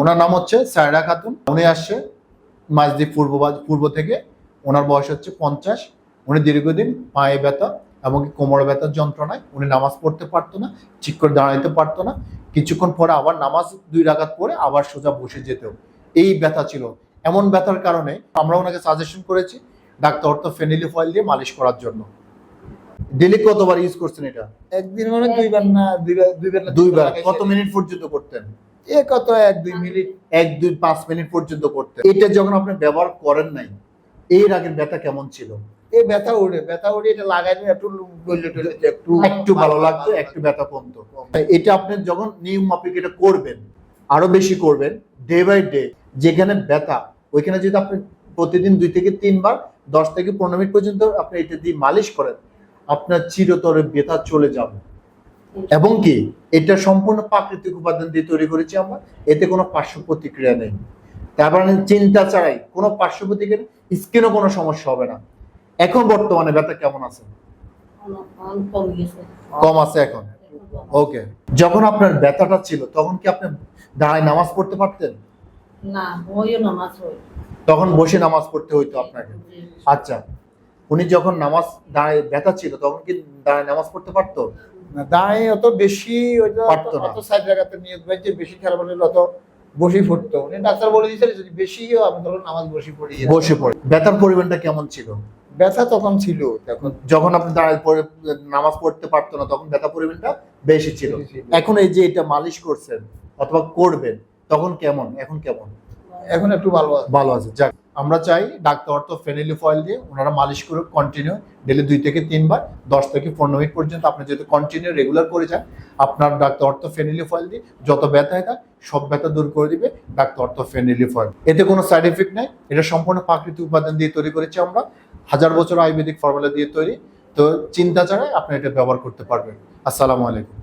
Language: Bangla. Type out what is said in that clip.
ওনার নাম হচ্ছে সায়রা খাতুন। উনি আসছে মাঝদ্বীপ পূর্ব পূর্ব থেকে। ওনার বয়স হচ্ছে পঞ্চাশ। উনি দীর্ঘদিন পায়ে ব্যথা এমনকি কোমর ব্যথার যন্ত্রণায় উনি নামাজ পড়তে পারতো না ঠিক করে দাঁড়াইতে পারতো না। কিছুক্ষণ পরে আবার নামাজ দুই রাকাত পরে আবার সোজা বসে যেত এই ব্যথা ছিল। এমন ব্যথার কারণে আমরা ওনাকে সাজেশন করেছি ডাক্তার অর্থ ফেনিলি ফয়েল দিয়ে মালিশ করার জন্য। ডেলি কতবার ইউজ করছেন এটা? একদিন মানে দুইবার না দুইবার দুইবার। কত মিনিট পর্যন্ত করতেন? এ কত এক দুই মিনিট এক দুই পাঁচ মিনিট পর্যন্ত করতেন এটা যখন আপনি ব্যবহার করেন নাই এর আগের ব্যথা কেমন ছিল? এ ব্যথা উঠে ব্যথা উঠে এটা লাগাইলে একটু একটু একটু ভালো লাগতো একটু ব্যথা কমতো। এটা আপনি যখন নিয়ম মাফিক এটা করবেন আরও বেশি করবেন ডে বাই ডে যেখানে ব্যথা ওইখানে যদি আপনি প্রতিদিন দুই থেকে তিনবার দশ থেকে পনেরো মিনিট পর্যন্ত আপনি এটা দিয়ে মালিশ করেন আপনার চিরতরে ব্যথা চলে যাবে। এবং কি এটা সম্পূর্ণ প্রাকৃতিক উপাদান দিয়ে তৈরি করেছি আমরা এতে কোনো পার্শ্ব প্রতিক্রিয়া নেই। তারপরে চিন্তা ছাড়াই কোনো পার্শ্ব প্রতিক্রিয়া স্কিনও কোনো সমস্যা হবে না। এখন বর্তমানে ব্যথা কেমন আছে? কম আছে এখন? ওকে যখন আপনার ব্যথাটা ছিল তখন কি আপনি দাঁড়ায় নামাজ পড়তে পারতেন? না নামাজ তখন বসে নামাজ পড়তে হইতো আপনাকে? আচ্ছা উনি যখন নামাজ দাঁড়ায় ব্যথা ছিল তখন কি দাঁড়ায় নামাজ পড়তে পারতো? না দাঁড়িয়ে অত বেশি ওইটা পারতো না। অত সাইড জায়গাতে নিয়োগ হয়েছে বেশি খারাপ হলে অত পড়তো উনি ডাক্তার বলে দিয়েছিল যদি বেশিও আমি ধরো নামাজ বসে পড়ি বসে পড়ে। ব্যথার পরিমাণটা কেমন ছিল? ব্যথা তখন ছিল। তখন যখন আপনি দাঁড়ায় পড়ে নামাজ পড়তে পারতো না তখন ব্যথা পরিমাণটা বেশি ছিল। এখন এই যে এটা মালিশ করছেন অথবা করবেন তখন কেমন? এখন কেমন? এখন একটু ভালো ভালো আছে যাক। আমরা চাই ডাক্তার অর্থ ফেনিলি ফয়েল দিয়ে ওনারা মালিশ করে কন্টিনিউ ডেলি দুই থেকে তিনবার, দশ থেকে পনেরো মিনিট পর্যন্ত আপনি যদি কন্টিনিউ রেগুলার করে যান, আপনার ডাক্তার অর্থ ফেনিলি ফয়েল দিয়ে যত ব্যথা থাক সব ব্যথা দূর করে দিবে ডাক্তার অর্থ ফেনিলি ফয়েল এতে কোনো সাইড এফেক্ট নেই, এটা সম্পূর্ণ প্রাকৃতিক উপাদান দিয়ে তৈরি করেছি আমরা, হাজার বছর আয়ুর্বেদিক ফর্মুলা দিয়ে তৈরি, তো চিন্তা ছাড়াই আপনি এটা ব্যবহার করতে পারবেন। আসসালামু আলাইকুম।